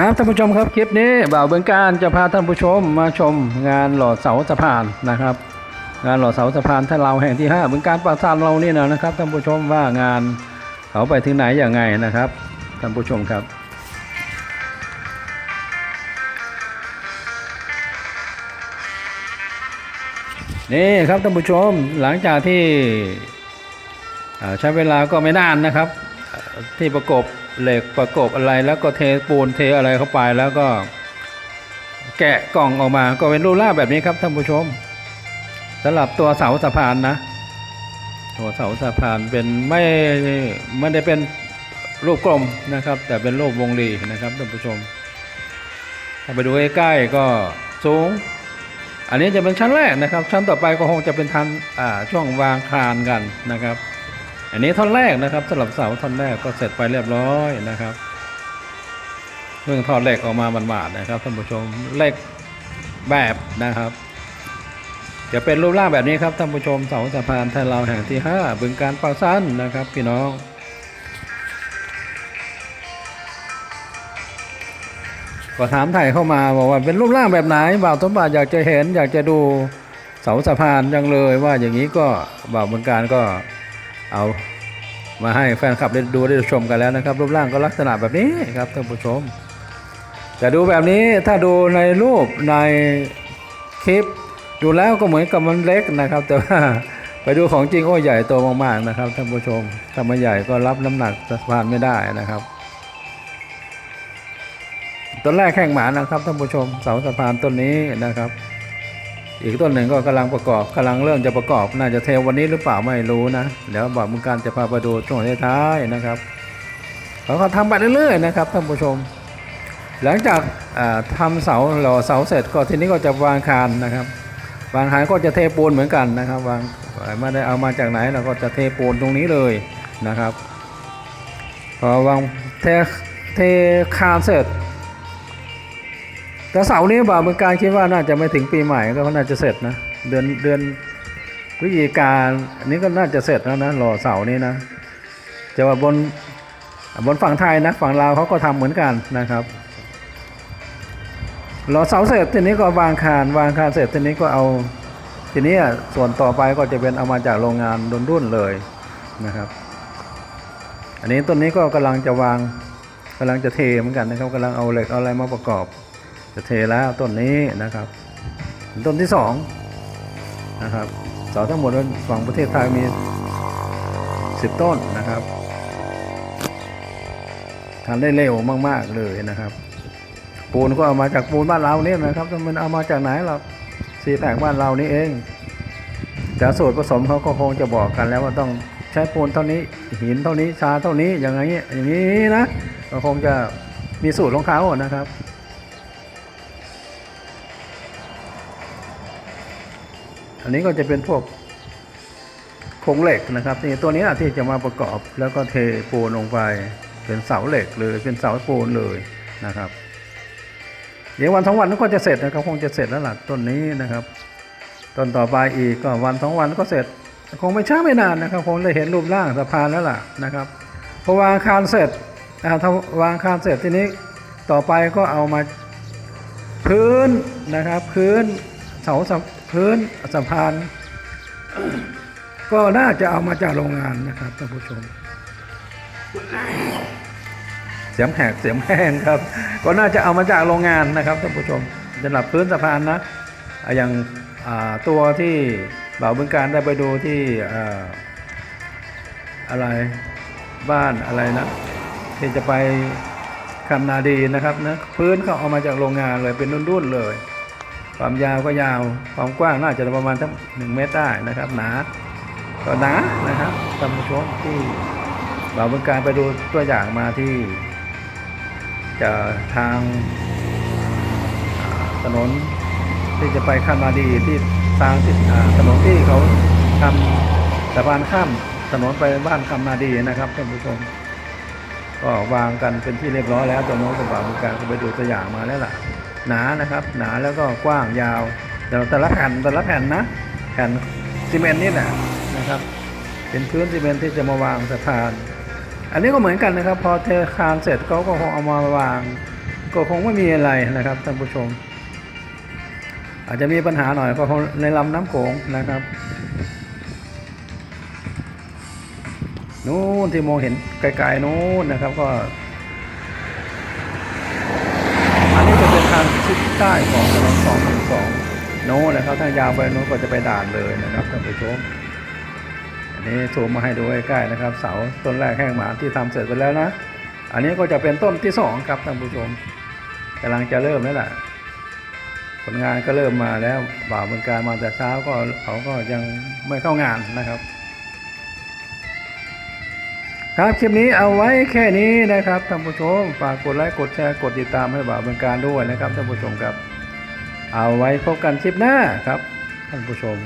ครับท่านผู้ชมครับคลิปนี้บ่าวเบืองการจะพาท่านผู้ชมมาชมงานหล่อเสาสะพานนะครับ งานหล่อเสาสะพานท่าเราแห่งที่5เบืองการปราสาทเรานี่นะครับท่านผู้ชมว่างานเขาไปถึงไหนอย่างไงนะครับท่านผู้ชมครับนี่ครับท่านผู้ชมหลังจากที่ใช้เวลาก็ไม่นานนะครับ ที่ประกบ เหล็กประกบอะไรแล้วก็เทปูนเทอะไรเข้าไปแล้วก็ แกะกล่องออกมาก็เป็นรูปร่าแบบนี้ครับท่านผู้ชมสำหรับตัวเสาสะพานนะ ตัวเสาสะพานเป็นไม่ไม่ได้เป็นรูปกลมนะครับ แต่เป็นรูปวงรีนะครับท่านผู้ชม ถ้าไปดูใกล้ๆก็สูง อันนี้จะเป็นชั้นแรกนะครับ ชั้นต่อไปก็คงจะเป็นทันอ่าช่วงวางคานกันนะครับ อันนี้ท่อนแรกนะครับสำหรับเสาท่อนแรกก็เสร็จไปเรียบร้อยนะครับเพิ่งถอดเหล็กออกมาบาดๆนะครับท่านผู้ชมเหล็กแบบนะครับ จะเป็นรูปร่างแบบนี้ครับท่านผู้ชมเสาสะพานไทยลาวแห่งที่ 5 บึงการปากสั้นนะครับ พี่น้องก็ถามไถ่ายเข้ามาบอกว่าเป็นรูปร่างแบบไหนบ่าวสมบัติอยากจะเห็นอยากจะดูเสาสะพานจังเลยว่าอย่างนี้ก็บ่าวเมืองการก็ เอามาให้แฟนคลับได้ดูได้ชมกันแล้วนะครับ รูปร่างก็ลักษณะแบบนี้ครับท่านผู้ชมจะดูแบบนี้ถ้าดูในรูปในคลิป ดูแล้วก็เหมือนกับมันเล็กนะครับ แต่ว่าไปดูของจริงโอ้ใหญ่โตมากๆนะครับท่านผู้ชมถ้ามันใหญ่ก็รับน้ำหนักสะพานไม่ได้นะครับต้นแรกแข้งหมานะครับท่านผู้ชมเสาสะพานต้นนี้นะครับ อีกต้นหนึ่งก็กำลังประกอบกำลังเริ่มจะประกอบ น่าจะเทวันนี้หรือเปล่าไม่รู้นะเดี๋ยวบอกมึงการจะพาไปดูช่วงท้ายๆนะครับเขาก็ทำไปเรื่อยๆนะครับท่านผู้ชม หลังจากอ่าทำเสาหล่อเสาเสร็จก็ทีนี้ก็จะวางคานนะครับวางคานก็จะเทปูนเหมือนกันนะครับวางไม่ได้เอามาจากไหนเราก็จะเทปูนตรงนี้เลยนะครับพอวางเทเทคานเสร็จ แต่เสาร์นี้บ่าวเมืองการคิดว่าน่าจะไม่ถึงปีใหม่ก็น่าจะเสร็จนะ เดือนเดือนพฤศจิกาอันนี้ก็น่าจะเสร็จแล้วนะรอเสาร์นี้นะจะว่าบนบนฝั่งไทยนะฝั่งลาวเขาก็ทำเหมือนกันนะครับรอเสาเสร็จทีนี้ก็วางคานวางคานเสร็จทีนี้ก็เอาทีนี้ส่วนต่อไปก็จะเป็นเอามาจากโรงงานดนรุ่นเลยนะครับ อันนี้ต้นนี้ก็กำลังจะวางกำลังจะเทเหมือนกันนะครับกำลังเอาเหล็กเอาอะไรมาประกอบ จะเทแล้วต้นนี้นะครับต้นที่สองนะครับเสาทั้งหมดฝั่งประเทศไทยมีสิบต้นนะครับทำได้เร็วมาก ๆ เลยนะครับ ปูนก็เอามาจากปูนบ้านเราเนี่ยนะครับมันเอามาจากไหนหรอกสีแตกบ้านเรานี่เองแต่สูตรผสมเขาก็คงจะบอกกันแล้วว่าต้องใช้ปูนเท่านี้หินเท่านี้ชาเท่านี้อย่างไงอย่างนี้นะก็คงจะมีสูตรของเขานะครับ อันนี้ก็จะเป็นพวกโครงเหล็กนะครับนี่ตัวนี้ที่จะมาประกอบแล้วก็เทปูนลงไปเป็นเสาเหล็กเลยเป็นเสาปูนเลยนะครับ เดี๋ยววันสองวันก็จะเสร็จนะครับคงจะเสร็จแล้วล่ะต้นนี้นะครับต้นต่อไปอีกก็วันสองวันก็เสร็จคงไม่ช้าไม่นานนะครับคงได้เห็นรูปร่างสะพานแล้วล่ะนะครับพอวางคานเสร็จอ่าถ้าวางคานเสร็จทีนี้ต่อไปก็เอามาพื้นนะครับ พื้นเสาส พื้นสะพาน ก็น่าจะเอามาจากโรงงานนะครับท่านผู้ชม เสียงแหกเสียงแห้งครับ ก็น่าจะเอามาจากโรงงานนะครับท่านผู้ชมสำหรับพื้นสะพานนะอย่างตัวที่บ่าวบึงการได้ไปดูที่อ่าอะไรบ้านอะไรนะที่จะไปคำนาดีนะครับนะพื้นเขาเอามาจากโรงงานเลยเป็นรุ่นๆเลย ความยาวก็ยาว ความกว้างน่าจะประมาณสักหนึ่งเมตรได้นะครับ หนาก็หนานะครับท่านผู้ชมที่บ่าวบึงการไปดูตัวอย่างมาที่จะทางถนนที่จะไปคำนาดีที่ทางที่ถนนที่เขาทำสะพานข้ามถนนไปบ้านคำนาดีนะครับท่านผู้ชมก็วางกันเป็นที่เรียบร้อยแล้วตัวน้ตกับบ่าวมือการก็ไปดูตัวอย่างมาแล้วล่ะ หนานะครับ หนาแล้วก็กว้างยาวแต่แต่ละแผ่นแต่ละแผ่นนะแผ่นซีเมนต์นี่แหละนะครับ เป็นพื้นซีเมนต์ที่จะมาวางสะพาน อันนี้ก็เหมือนกันนะครับ พอเทคานเสร็จเขาก็คงเอามาวาง ก็คงไม่มีอะไรนะครับท่านผู้ชม อาจจะมีปัญหาหน่อยก็คงในลำน้ำโขงนะครับนู้นที่มองเห็นไกลๆนู้นนะครับก็ อันนี้ จะเป็นทางทิศใต้ของถนนสองหนึ่งสองโน้นะครับถ้ายาวไปโน้นก็จะไปด่านเลยนะครับท่านผู้ชมอันนี้ซูมมาให้ดูใกล้ๆนะครับ เสาต้นแรกแห้งหมาที่ทำเสร็จไปแล้วนะ อันนี้ก็จะเป็นต้นที่สองครับท่านผู้ชมกำลังจะเริ่มแล้วล่ะผลงานก็เริ่มมาแล้วบ่าวบนการมาแต่เช้าก็เขาก็ยังไม่เข้างานนะครับ ครับคลิปนี้เอาไว้แค่นี้นะครับท่านผู้ชมฝากกดไลค์กดแชร์กดติดตามให้บ่าวบนการด้วยนะครับท่านผู้ชมครับ เอาไว้พบกันคลิปหน้าครับท่านผู้ชม